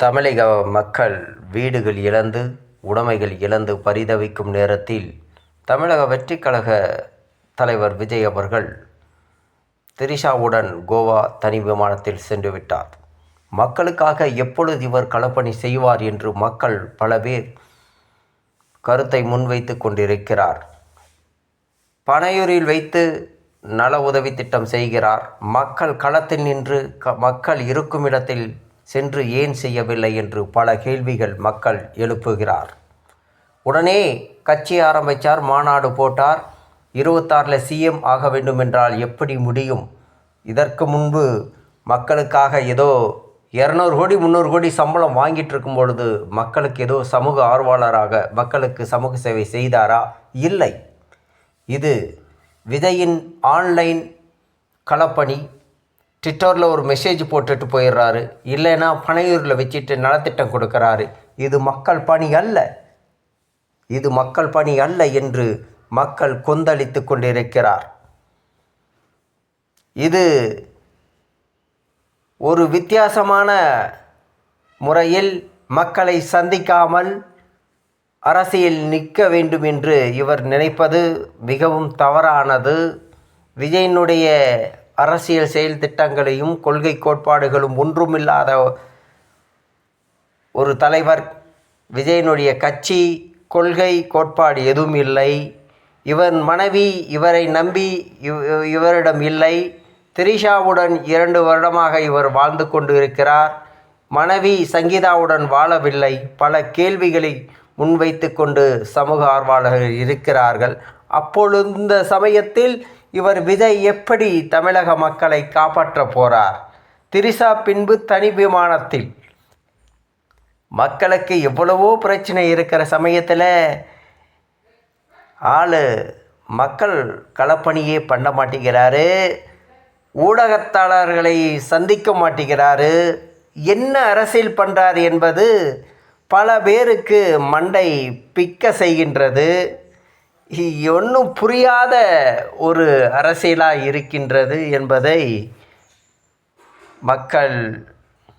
தமிழக மக்கள் வீடுகள் இழந்து உடைமைகள் இழந்து பரிதவிக்கும் நேரத்தில் தமிழக வெற்றி கழக தலைவர் விஜய் அவர்கள் திரிஷாவுடன் கோவா தனி விமானத்தில் சென்று விட்டார். மக்களுக்காக எப்பொழுது இவர் களப்பணி செய்வார் என்று மக்கள் பல பேர் கருத்தை முன்வைத்து கொண்டிருக்கிறார். பனையூரில் வைத்து நல உதவி திட்டம் செய்கிறார். மக்கள் களத்தில் நின்று க மக்கள் இருக்கும் இடத்தில் சென்று ஏன் செய்யவில்லை என்று பல கேள்விகள் மக்கள் எழுப்புகிறார். உடனே கட்சி ஆரம்பித்தார் மாநாடு போட்டார். இருபத்தாறில் சிஎம் ஆக வேண்டும் என்றால் எப்படி முடியும்? இதற்கு முன்பு மக்களுக்காக ஏதோ இரநூறு கோடி முந்நூறு கோடி சம்பளம் வாங்கிட்டு இருக்கும் பொழுது மக்களுக்கு ஏதோ சமூக ஆர்வலராக மக்களுக்கு சமூக சேவை செய்தாரா? இல்லை. இது விஜயின் ஆன்லைன் களப்பணி ட்விட்டரில் ஒரு மெசேஜ் போட்டுட்டு போயிடுறாரு. இல்லைன்னா பனையூரில் வச்சுட்டு நலத்திட்டம் கொடுக்குறாரு. இது மக்கள் பணி அல்ல. இது மக்கள் பணி அல்ல என்று மக்கள் கொந்தளித்து கொண்டிருக்கிறார். இது ஒரு வித்தியாசமான முறையில் மக்களை சந்திக்காமல் அரசியல் நிற்க வேண்டும் என்று இவர் நினைப்பது மிகவும் தவறானது. விஜயனுடைய அரசியல் செயல் திட்டங்களையும் கொள்கை கோட்பாடுகளும் ஒன்றுமில்லாத ஒரு தலைவர் விஜயனுடைய கட்சி கொள்கை கோட்பாடு எதுவும் இல்லை. இவன் மனைவி இவரை நம்பி இவ் இவரிடம் இல்லை. திரிஷாவுடன் இரண்டு வருடமாக இவர் வாழ்ந்து கொண்டு இருக்கிறார் மனைவி சங்கீதாவுடன் வாழவில்லை. பல கேள்விகளை முன்வைத்து கொண்டு சமூக ஆர்வலர்கள் இருக்கிறார்கள். அப்பொழுந்த சமயத்தில் இவர் விஜய் எப்படி தமிழக மக்களை காப்பாற்ற போறார்? திரிஷா பின்பு தனி விமானத்தில். மக்களுக்கு எவ்வளவோ பிரச்சனை இருக்கிற சமயத்தில் ஆள் மக்கள் களப்பணியே பண்ண மாட்டேங்கிறாரு. ஊடகத்தாளர்களை சந்திக்க மாட்டேங்கிறாரு. என்ன அரசியல் பண்ணுறார் என்பது பல பேருக்கு மண்டை பிக்க செய்கின்றது. ஒன்றும் புரியாத ஒரு அரசியலாக இருக்கின்றது என்பதை மக்கள்